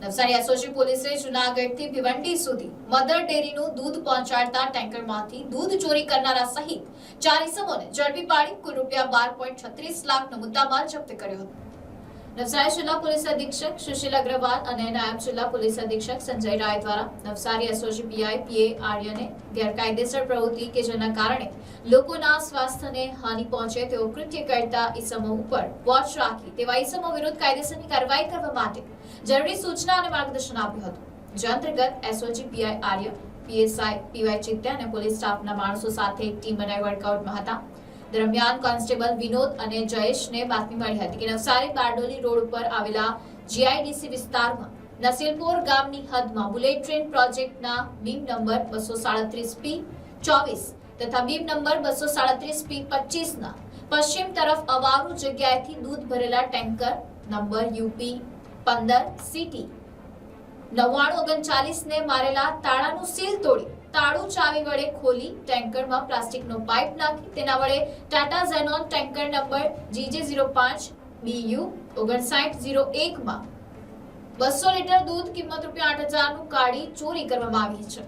Navsari SOG પોલીસે જુનાગઢથી ભિવંડી સુધી mother ડેરીનું દૂધ પહોંચાડતા ટેન્કરમાંથી દૂધ ચોરી કરનારા સહિત ચાર ઇસમોને ઝડપી પાડી કુલ રૂપિયા બાર લાખનો મુદ્દામાલ જપ્ત કર્યો હતો. નવસારી જિલ્લા પોલીસ અધિક્ષક સુશીલ અગ્રવાલ અને નાયબ જિલ્લા પોલીસ અધિક્ષક સંજય રાય દ્વારા નવસારી એસઓજી પીઆઈ પીએ આર્યને ગેરકાયદેસર પ્રવૃત્તિ કે જેના કારણે લોકોના સ્વાસ્થ્યને હાનિ પહોંચે તેઓ કૃત્ય કરતા ઇસમો ઉપર વોચ રાખી તેવા ઈસમો વિરુદ્ધ કાયદેસરની કાર્યવાહી કરવા માટે જરૂરી સૂચના અને માર્ગદર્શન આપ્યું હતું. જે અંતર્ગત એસઓજી પીઆઈ આર્ય પીએસઆઈ પીવાય ચિત્તે અને પોલીસ સ્ટાફના માણસો સાથે એક ટીમ બનાવી વર્કઆઉટમાં હતા. દરમિયાન કોન્સ્ટેબલ વિનોદ અને જયેશને બાતમી મળી હતી કે નવસારી બારડોલી રોડ ઉપર આવેલા જીઆઈડીસી વિસ્તારમાં નસીલપુર ગામની હદમાં બુલેટ ટ્રેન પ્રોજેક્ટના બીમ નંબર બસો સાડત્રીસ પી ચોવીસ તથા બીમ નંબર બસો સાડત્રીસ પી પચીસના પશ્ચિમ તરફ અવારું જગ્યાએથી દૂધ ભરેલા ટેન્કર નંબર યુપી પંદર સીટી. નવ્વાણું ઓગણચાલીસ ને મારેલા તાળાનું સીલ તોડી તાળું ચાવી વડે ખોલી ટેન્કરમાં પ્લાસ્ટિકનો પાઇપ નાખી તેના વડે Tata Xenon tanker number GJ zero પાંચ બીયુ ઓગણસાઠ ઝીરો એકમાં. બસો લીટર દૂધ કિંમત રૂપિયા આઠ હજારનું કાઢી ચોરી કરવામાં આવી છે.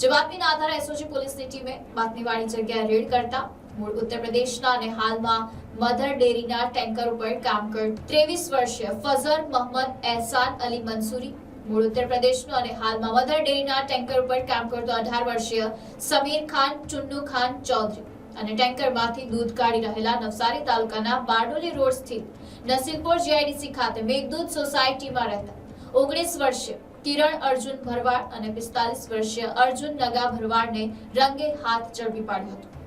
જે બાતમીના આધારે એસઓજી પોલીસની ટીમે બાતમીવાળી જગ્યાએ રેડ કરતા. મૂળ ઉત્તર પ્રદેશના અને હાલમાં મધર ડેરીના ટેન્કર ઉપર કામ કર ત્રેવીસ વર્ષીય ફઝર મોહમ્મદ એહસાન અલી મંસૂરી મૂળ ઉત્તર પ્રદેશનો અને હાલમાં મધર ડેરીના ટેન્કર ઉપર કામ કરતો અઢાર વર્ષીય સમીર ખાન, ચુન્નુ ખાન ચૌધરી. અને ટેન્કરમાંથી દૂધ કાઢી રહેલા નવસારી તાલુકાના બારડોલી રોડ સ્થિત નસીલપુર જીઆઈડીસી ખાતે મેઘદૂત સોસાયટીમાં રહેતા ઓગણીસ વર્ષીય કિરણ અર્જુન ભરવાડ અને પિસ્તાલીસ વર્ષીય અર્જુન નગા ભરવાડને રંગે હાથ ઝડપી પાડ્યો હતો.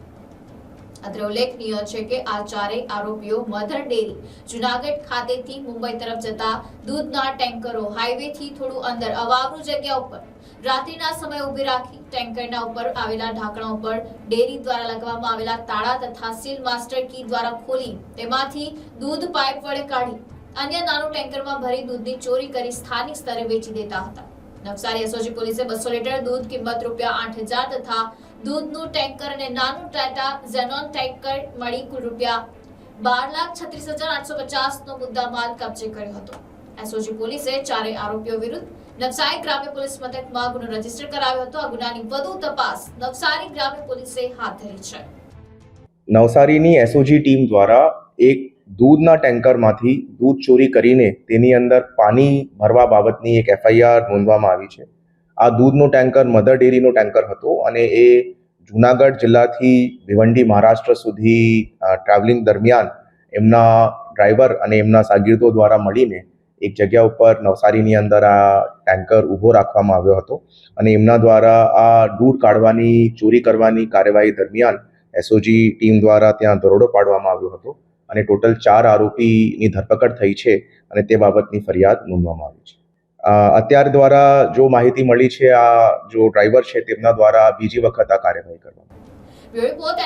અત્રે ઉલ્લેખનીય છે કે આ ચારેય આરોપીઓ મધર ડેરી, જુનાગઢ ખાતેથી મુંબઈ તરફ જતા દૂધના ટેન્કરો હાઈવેથી થોડું અંદર અવાવરું જગ્યા ઉપર રાત્રિના સમય ઊભી રાખી ટેન્કરના ઉપર આવેલા ઢાંકણા ઉપર ડેરી દ્વારા લગાવવામાં આવેલા તાળા તથા સીલ માસ્ટર કી દ્વારા ખોલી તેમાંથી દૂધ પાઇપ વડે કાઢી અન્ય નાનું ટેન્કરમાં ભરી દૂધની ચોરી કરી સ્થાનિક સ્તરે વેચી દેતા હતા. નવસારી એસઓજી પોલીસે બસો લીટર દૂધ કિંમત રૂપિયા આઠ તથા દૂધનું ટેન્કર અને નાનું ટાટા ઝેનોન ટેન્કર મળી કુલ રૂપિયા બાર લાખ છત્રીસ હજાર કબજે કર્યો હતો. એસઓજી પોલીસે ચારેય આરોપીઓ વિરુદ્ધ નવસારી ગ્રામ્ય પોલીસ મથકમાં ગુનો રજિસ્ટર કરાવ્યો હતો. આ ગુનાની વધુ તપાસ નવસારી ગ્રામ્ય પોલીસે હાથ ધરી છે. નવસારીની એસઓજી ટીમ દ્વારા એક દૂધના ટેન્કરમાંથી દૂધ ચોરી કરીને તેની અંદર પાણી ભરવા બાબતની એક એફઆઈઆર નોંધવામાં આવી છે. આ દૂધનો ટેન્કર મધર ડેરીનો ટેન્કર હતો અને એ જુનાગઢ જિલ્લાથી ભિવંડી મહારાષ્ટ્ર સુધી ટ્રાવેલિંગ દરમિયાન એમના ડ્રાઈવર અને એમના શાગીર્દો દ્વારા મળીને એક જગ્યા ઉપર નવસારીની અંદર આ ટેન્કર ઊભો રાખવામાં આવ્યો હતો અને એમના દ્વારા આ દૂધ કાઢવાની, ચોરી કરવાની કાર્યવાહી દરમિયાન એસઓજી ટીમ દ્વારા ત્યાં દરોડો પાડવામાં આવ્યો હતો. અને ટોટલ ચાર આરોપીની ધરપકડ થઈ છે અને તે બાબતની ફરિયાદ નોંધવામાં આવી છે. અત્યાર દ્વારા જો માહિતી મળી છે આ જો ડ્રાઈવર છે તેમના દ્વારા બીજી વખત આ કાર્યવાહી કરવામાં રિપોર્ટ